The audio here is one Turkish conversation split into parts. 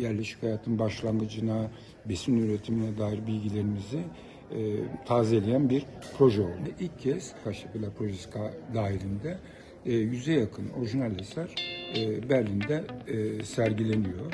yerleşik hayatın başlangıcına, besin üretimine dair bilgilerimizi e, tazeleyen bir proje oldu. İlk kez Kaştepeler Projesi dahilinde e, yüze yakın orijinal eser e, Berlin'de e, sergileniyor.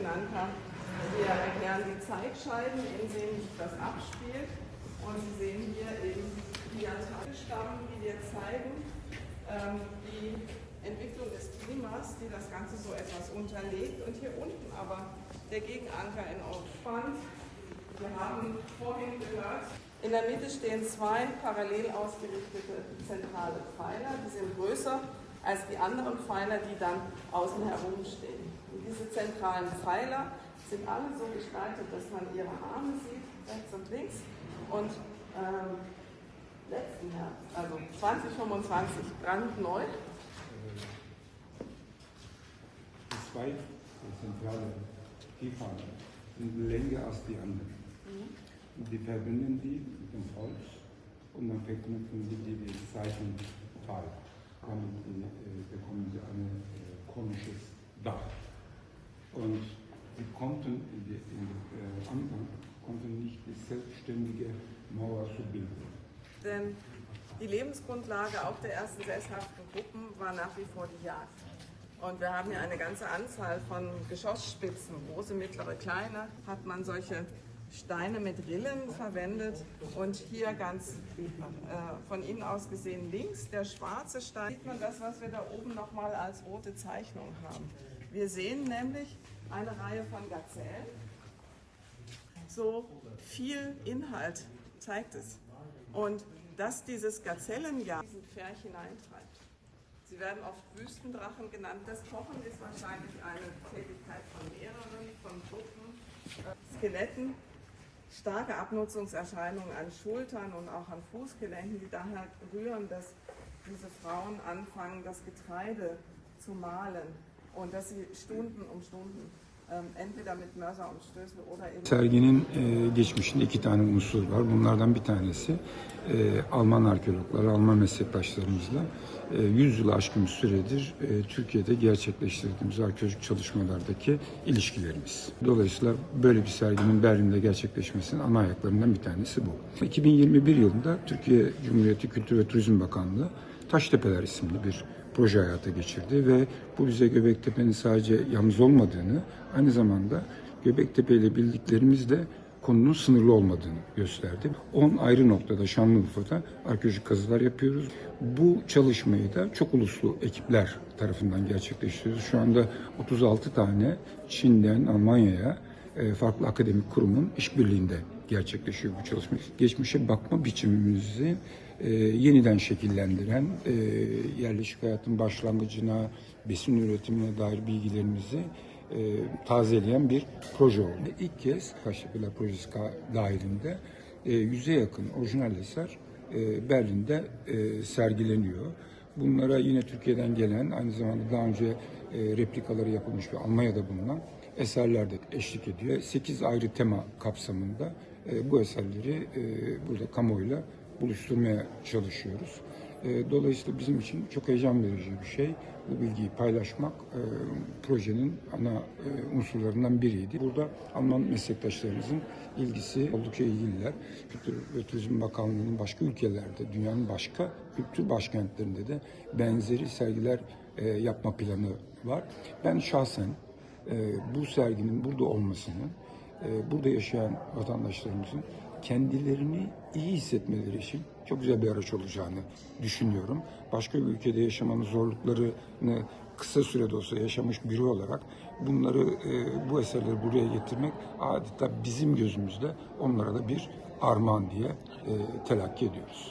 Genannt haben. Wir erklären die Zeitscheiben, in denen sich das abspielt. Und Sie sehen hier eben die Anteilstammen, die wir zeigen, ähm, die Entwicklung des Klimas, die das Ganze so etwas unterlegt. Und hier unten aber der Gegenanker in Aufspann. Wir haben vorhin gehört, in der Mitte stehen zwei parallel ausgerichtete zentrale Pfeiler, die sind größer als die anderen Pfeiler, die dann außen herum stehen. Und diese zentralen Pfeiler sind alle so gestaltet, dass man ihre Arme sieht, rechts und links. Und ähm, letzten Jahr, also 2025, brandneu. Die zwei zentrale Keyfahrer sind länger als die anderen. Die verbinden die mit dem Holz und dann verknüpfen sie die mit Seitenteil. Damit die, äh, bekommen sie ein äh, konisches Dach. Und sie konnten in die, in die, äh, Anfang konnten nicht die selbstständige Mauer zu bilden. Denn die Lebensgrundlage auch der ersten sesshaften Gruppen war nach wie vor die Jagd. Und wir haben hier eine ganze Anzahl von Geschossspitzen, große, mittlere, kleine, hat man solche Steine mit Rillen verwendet. Und hier ganz äh, von innen aus gesehen links, der schwarze Stein, sieht man das, was wir da oben nochmal als rote Zeichnung haben. Wir sehen nämlich eine Reihe von Gazellen so viel Inhalt zeigt es. Und dass dieses Gazellenjahr diesen Pferch hineintreibt. Sie werden oft Wüstendrachen genannt. Das Kochen ist wahrscheinlich eine Tätigkeit von mehreren, von Gruppen, äh, Skeletten. Starke Abnutzungserscheinungen an Schultern und auch an Fußgelenken, die daher rühren, dass diese Frauen anfangen, das Getreide zu mahlen. Und dass sie Stunden um Stunden Serginin e, geçmişinde iki tane unsur var. Bunlardan bir tanesi e, Alman arkeologlar, Alman meslektaşlarımızla e, 100 yılı aşkın bir süredir e, Türkiye'de gerçekleştirdiğimiz arkeolojik çalışmalardaki ilişkilerimiz. Dolayısıyla böyle bir serginin Berlin'de gerçekleşmesinin ana ayaklarından bir tanesi bu. 2021 yılında Türkiye Cumhuriyeti Kültür ve Turizm Bakanlığı Taştepeler isimli bir proje hayata geçirdi ve bu bize Göbektepe'nin sadece yalnız olmadığını, aynı zamanda Göbektepe ile bildiklerimizle konunun sınırlı olmadığını gösterdi. 10 ayrı noktada Şanlıurfa'da arkeolojik kazılar yapıyoruz. Bu çalışmayı da çok uluslu ekipler tarafından gerçekleştiriyoruz. Şu anda 36 tane Çin'den Almanya'ya e, farklı akademik kurumun işbirliğinde gerçekleşiyor bu çalışma. Geçmişe bakma biçimimizi e, yeniden şekillendiren, e, yerleşik hayatın başlangıcına, besin üretimine dair bilgilerimizi e, tazeleyen bir proje oldu. İlk kez Kaştepeler Projesi dahilinde e, yüze yakın orijinal eser e, Berlin'de e, sergileniyor. Bunlara yine Türkiye'den gelen, aynı zamanda daha önce e, replikaları yapılmış ve Almanya'da bulunan eserler de eşlik ediyor. 8 ayrı tema kapsamında e, bu eserleri e, burada kamuoyuyla buluşturmaya çalışıyoruz. E, dolayısıyla bizim için çok heyecan verici bir şey. Bu bilgiyi paylaşmak e, projenin ana e, unsurlarından biriydi. Burada Alman meslektaşlarımızın ilgisi oldukça ilgililer. Kültür ve Turizm Bakanlığı'nın başka ülkelerde, dünyanın başka kültür başkentlerinde de benzeri sergiler e, yapma planı var. Ben şahsen bu serginin burada olmasını, e, burada yaşayan vatandaşlarımızın kendilerini iyi hissetmeleri için çok güzel bir araç olacağını düşünüyorum. Başka bir ülkede yaşamanın zorluklarını kısa sürede olsa yaşamış biri olarak bunları, e, bu eserleri buraya getirmek adeta bizim gözümüzde onlara da bir armağan diye e, telakki ediyoruz.